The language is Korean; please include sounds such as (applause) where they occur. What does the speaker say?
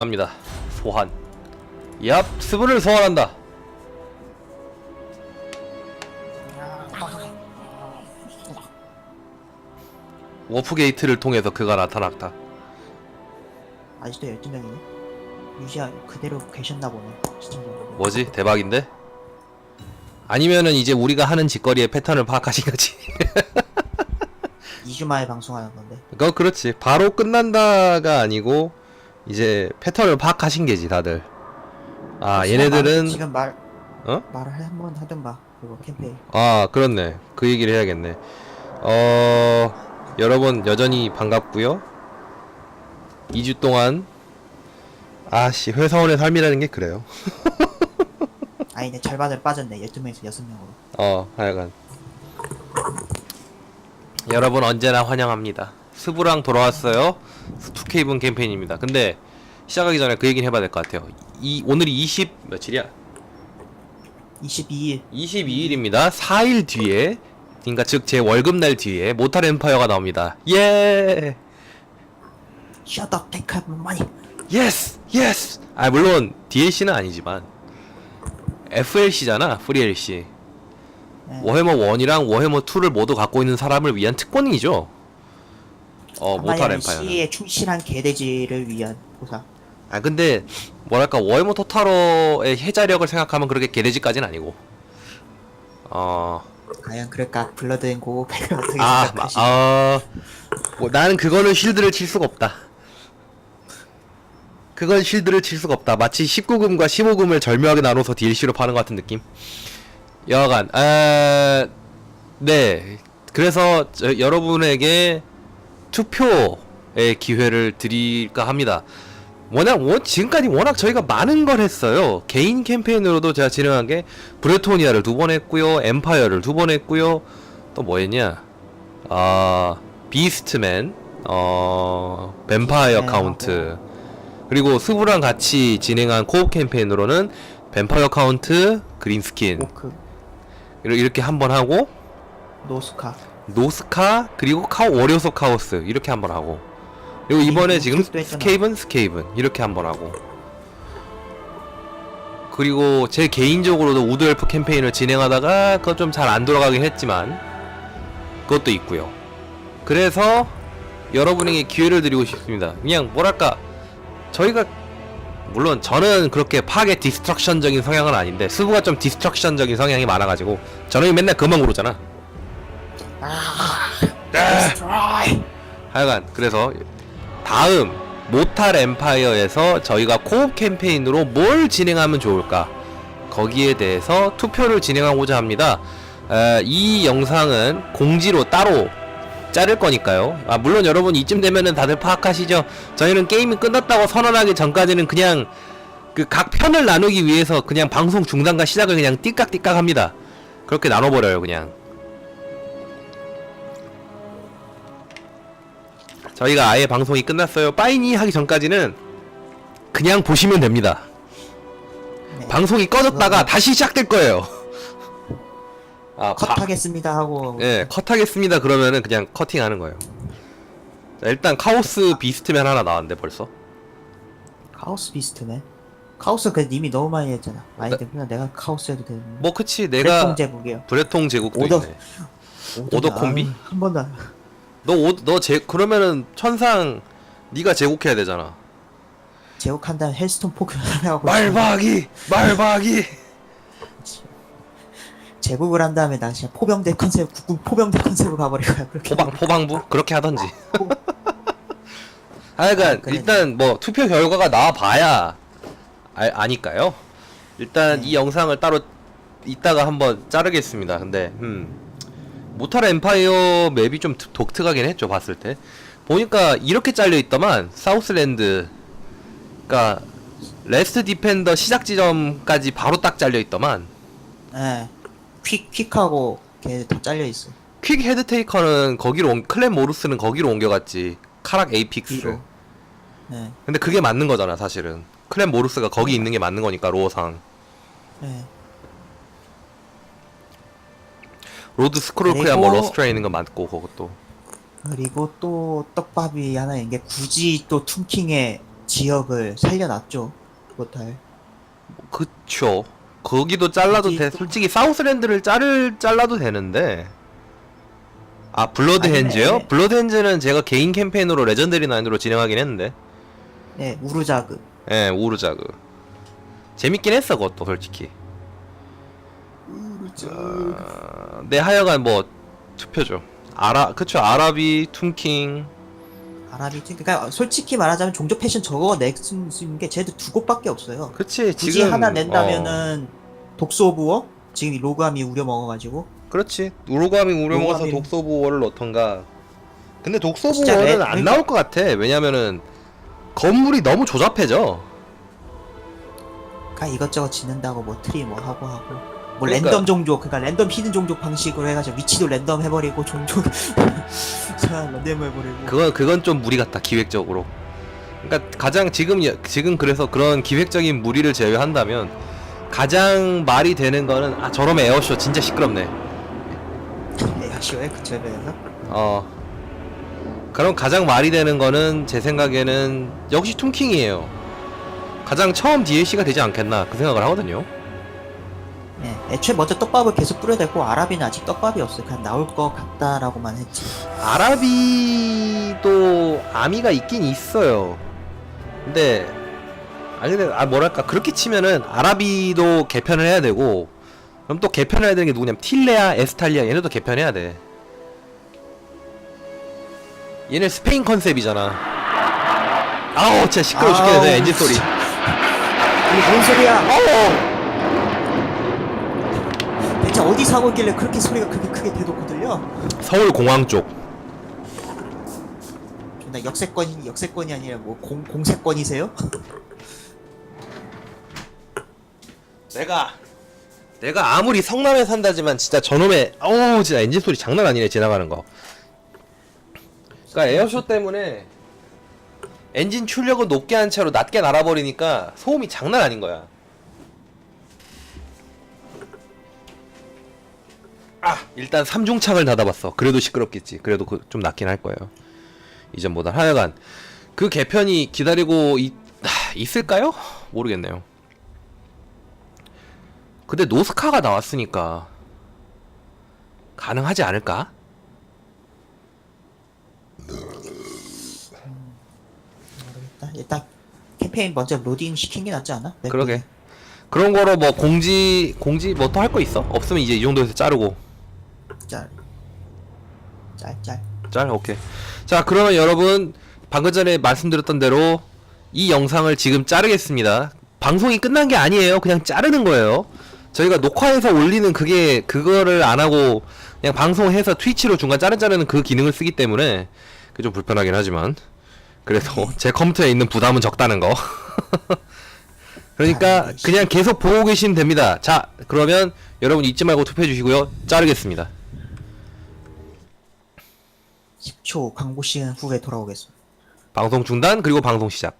합니다. 소환. 얍, 스분을 소환한다. 워프 게이트를 통해서 그가 나타났다. 아직도 12명이네 유지하 그대로 계셨나 보네 시청자분 뭐지? 대박인데? 아니면은 이제 우리가 하는 짓거리의 패턴을 파악하신 거지. (laughs) 2주 만에 방송하는 건데 그거 그렇지. 바로 끝난다가 아니고 이제 패턴을 파악하신 게지 다들. 아 말- 얘네들은 지금 말 어? 말을 한번 하든가 그거 캠페인. 아 그렇네. 그 얘기를 해야겠네. 어 여러분 여전히 반갑고요. 2주 동안 아씨 회사원의 삶이라는 게 그래요. (laughs) 아니 내 절반을 빠졌네. 12명에서 6명으로. 어 하여간. 여러분 언제나 환영합니다. 스부랑 돌아왔어요. 투케이븐 캠페인입니다. 근데 시작하기 전에 그 얘기는 해봐야 될 것 같아요 이 오늘이 20 며칠이야 22일 22일입니다. 4일 뒤에 그러니까 즉 제 월급 날 뒤에 모탈 엠파이어가 나옵니다. 예! Shut up take up money 예스! 예스! 아 물론 DLC는 아니지만 FLC잖아. 프리 LC. 네. 워해머 1이랑 워해머 2를 모두 갖고 있는 사람을 위한 특권이죠. 어, 모탈 엠파이어는. 시에 충실한 개돼지를 위한 보상 아 근데 뭐랄까 워해머 토타로의 해자력을 생각하면 그렇게 개돼지까지는 아니고. 어, 과연 그럴까 블러드 앤 고백을 어떻게 아, 마, 생각하시나 어, 뭐 나는 그거는 쉴드를 칠 수가 없다. 그건 쉴드를 칠 수가 없다. 마치 19금과 15금을 절묘하게 나눠서 DLC로 파는 것 같은 느낌. 여하간, 아, 네. 그래서 저, 여러분에게 투표의 기회를 드릴까 합니다. 워낙 워, 지금까지 워낙 저희가 많은 걸 했어요. 개인 캠페인으로도 제가 진행한 게 브레토니아를 두 번 했고요, 엠파이어를 두 번 했고요. 또뭐 했냐? 아 비스트맨, 어 뱀파이어 네, 카운트. 그리고 스부랑 같이 진행한 코업 캠페인으로는 뱀파이어 카운트, 그린 스킨. 오크. 이렇게 한 번 하고 노스카. 노스카 그리고 카 워리어스 오브 카오스. 이렇게 한 번 하고 그리고 이번에 그리고 지금 했잖아. 스케이븐 스케이븐 이렇게 한번 하고. 그리고 제 개인적으로도 우드 엘프 캠페인을 진행하다가 그거 좀잘 안 돌아가긴 했지만 그것도 있고요. 그래서 여러분에게 기회를 드리고 싶습니다. 그냥 뭐랄까 저희가 물론 저는 그렇게 파괴 디스트럭션적인 성향은 아닌데 스부가 좀 디스트럭션적인 성향이 많아가지고 저는 맨날 그만 고르잖아. 아 하여간 그래서 다음 모탈 엠파이어에서 저희가 코업 캠페인으로 뭘 진행하면 좋을까 거기에 대해서 투표를 진행하고자 합니다. 에, 이 영상은 공지로 따로 자를 거니까요. 아, 물론 여러분 이쯤 되면은 다들 파악하시죠. 저희는 게임이 끝났다고 선언하기 전까지는 그냥 그 각 편을 나누기 위해서 그냥 방송 중단과 시작을 그냥 띠깍띠깍 합니다. 그렇게 나눠버려요, 그냥. 저희가 아예 방송이 끝났어요. 빠이니 하기 전까지는 그냥 보시면 됩니다. 네. 방송이 꺼졌다가 다시 시작될 거예요. (laughs) 아, 바- 컷하겠습니다 하고 예, 컷하겠습니다. 그러면은 그냥 커팅하는 거예요. 자, 일단 카오스 비스트맨 하나 나왔는데 벌써. 카오스 비스트네 카오스 그 님이 너무 많이 했잖아 아닌데 그냥 내가 카오스 해도 되는 뭐 그치 내가 브레통 제국이요 브레통 제국도 오더- 있네. 오더 콤비? 아, 한 번도 안 너너제 그러면은 천상 네가 제국해야 되잖아. 제국한 다음 헬스톤 포크 하려고 말박이 말박이. (laughs) 제국을 한 다음에 나 진짜 포병대 컨셉 국군 포병대 컨셉으로 가버릴 거야 그렇게 포방 포방부 그렇게 하던지. 하여간 (laughs) 아, 그래. 일단 뭐 투표 결과가 나와 봐야 아, 아니까요. 일단 네. 이 영상을 따로 이따가 한번 자르겠습니다. 근데 음 모탈 엠파이어 맵이 좀 독- 독특하긴 했죠 봤을 때. 보니까 이렇게 잘려 있더만 사우스랜드 그니까 레스트 디펜더 시작 지점까지 바로 딱 잘려 있더만. 예. 퀵 퀵하고 걔 다 잘려 있어. 퀵 헤드 테이커는 거기로 옮, 클랜 모루스는 거기로 옮겨갔지. 카락 에이픽스 뒤로. 예. 근데 그게 맞는 거잖아 사실은. 클랜 모루스가 거기 있는 게 맞는 거니까 로어상. 예. 로드 스크롤크야 뭐 그리고- 러스트라에 있는 거 맞고 그것도 그리고 또 떡밥이 하나 있는 게 굳이 또 툰킹에 지역을 살려놨죠. 포탈. 그쵸. 거기도 잘라도 돼. 또- 솔직히 사우스랜드를 자를 잘라도 되는데. 아 블러드 아니네. 핸즈요? 블러드 핸즈는 제가 개인 캠페인으로 레전더리 난이도로 진행하긴 했는데. 네, 우르자그. 예, 우르자그. 재밌긴 했어 그것도 솔직히. 어, 네 하여간 뭐 투표죠. 아라 그쵸 아라비 툰킹. 아라비 팀. 그러니까 솔직히 말하자면 종족 패션 저거 넥슨 게 쟤도 두 곳밖에 없어요. 그치 굳이 지금 하나 어, 낸다면은 독소 오브 워? 지금 이 로그함이 우려 먹어가지고. 그렇지. 우르가미 우려먹어서 워를 넣던가. 근데 레- 안 그러니까- 나올 것 같아. 왜냐면은 건물이 너무 조잡해져. 가 이것저것 짓는다고 뭐 트리 뭐 하고 하고 뭐 그러니까- 랜덤 종족 그러니까 랜덤 히든 종족 방식으로 해가지고 위치도 랜덤 해버리고 종족 (laughs) 자 랜덤 해버리고. 그건 그건 좀 무리 같다 기획적으로. 그러니까 가장 지금 여- 지금 그래서 그런 기획적인 무리를 제외한다면 가장 말이 되는 거는 아 저놈의 에어쇼 진짜 시끄럽네. 에어쇼에 그 제배에서? 어. 그럼 가장 말이 되는 거는 제 생각에는 역시 퉁킹이에요. 가장 처음 DLC가 되지 않겠나 그 생각을 하거든요 네, 애초에 먼저 떡밥을 계속 뿌려대고 아랍이는 아직 떡밥이 없어요 그냥 나올 것 같다라고만 했지 아라비도 아미가 있긴 있어요. 근데 아니 근데 아 뭐랄까 그렇게 치면은 아라비도 개편을 해야 되고 그럼 또 개편을 해야 되는 게 누구냐면 틸레아, 에스탈리아 얘네도 개편해야 돼. 얘네 스페인 컨셉이잖아. 아우 진짜 시끄러워 죽겠네 아우, 내 엔진 소리. 이게 뭔 소리야 어우 대체 어디 사고 있길래 그렇게 소리가 그렇게 크게 대놓고 들려? 서울 공항 쪽. 존나 역세권이 역세권이 아니라 뭐 공, 공세권이세요? 내가 내가 아무리 성남에 산다지만 진짜 저놈의 어우 진짜 엔진 소리 장난 아니네 지나가는 거. 그러니까 에어쇼 때문에 엔진 출력을 높게 한 채로 낮게 날아버리니까 소음이 장난 아닌 거야. 아 일단 삼중창을 닫아봤어. 그래도 시끄럽겠지. 그래도 그, 좀 낫긴 할 거예요. 이전보다 하여간 그 개편이 기다리고 있, 하, 있을까요? 모르겠네요. 근데 노스카가 나왔으니까 가능하지 않을까? 모르겠다. 일단 캠페인 먼저 로딩 시킨 게 낫지 않아? 네, 그러게. 그런 거로 뭐 공지 공지 뭐 또 할 거 있어? 없으면 이제 이 정도에서 자르고 짤. 짤, 짤. 짤 오케이. 자 그러면 여러분 방금 전에 말씀드렸던 대로 이 영상을 지금 자르겠습니다. 방송이 끝난 게 아니에요. 그냥 자르는 거예요. 저희가 녹화해서 올리는 그게 그거를 안 하고 그냥 방송해서 트위치로 중간 자른 자르는 그 기능을 쓰기 때문에 그게 좀 불편하긴 하지만 그래도 제 컴퓨터에 있는 부담은 적다는 거. (laughs) 그러니까 그냥 계속 보고 계시면 됩니다. 자 그러면 여러분 잊지 말고 투표해 주시고요. 자르겠습니다. 10초 광고 시간 후에 돌아오겠습니다. 방송 중단 그리고 방송 시작.